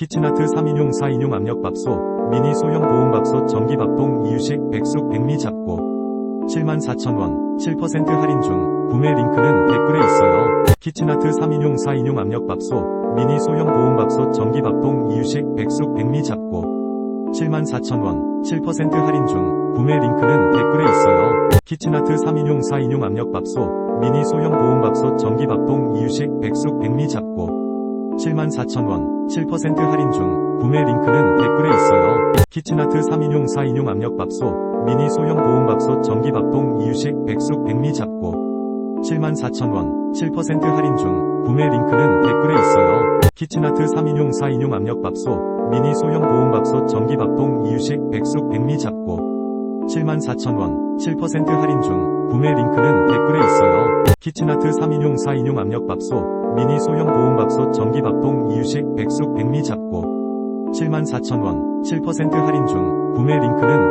키친아트 3인용 4인용 압력밥솥, 미니 소형 보온밥솥 전기밥동 이유식 백숙 백미 잡고 74,000원, 7% 할인 중, 구매 링크는 댓글에 있어요. 키친아트 3인용 4인용 압력밥솥, 미니 소형 보온밥솥 전기밥동 이유식 백숙 백미 잡고 74,000원, 7% 할인 중, 구매 링크는 댓글에 있어요. 키친아트 3인용 4인용 압력밥솥, 미니 소형 보온밥솥 전기밥동 이유식 백숙 백미 잡고 74,000원, 7% 할인 중, 구매 링크는 댓글에 있어요. 키친아트 3인용 4인용 압력밥솥, 미니 소형 보온밥솥 전기밥동 이유식 백숙 백미 잡고 74,000원, 7% 할인 중, 구매 링크는 댓글에 있어요. 키친아트 3인용 4인용 압력밥솥, 미니 소형 보온밥솥 전기밥동 이유식 백숙 백미 잡고 74,000원, 7% 할인 중, 구매 링크는 댓글에 있어요. 키친아트 3인용 4인용 압력밥솥, 미니 소형 보온밥솥 전기밥동 이유식 백숙 백미 잡고 74,000원, 7% 할인 중, 구매 링크는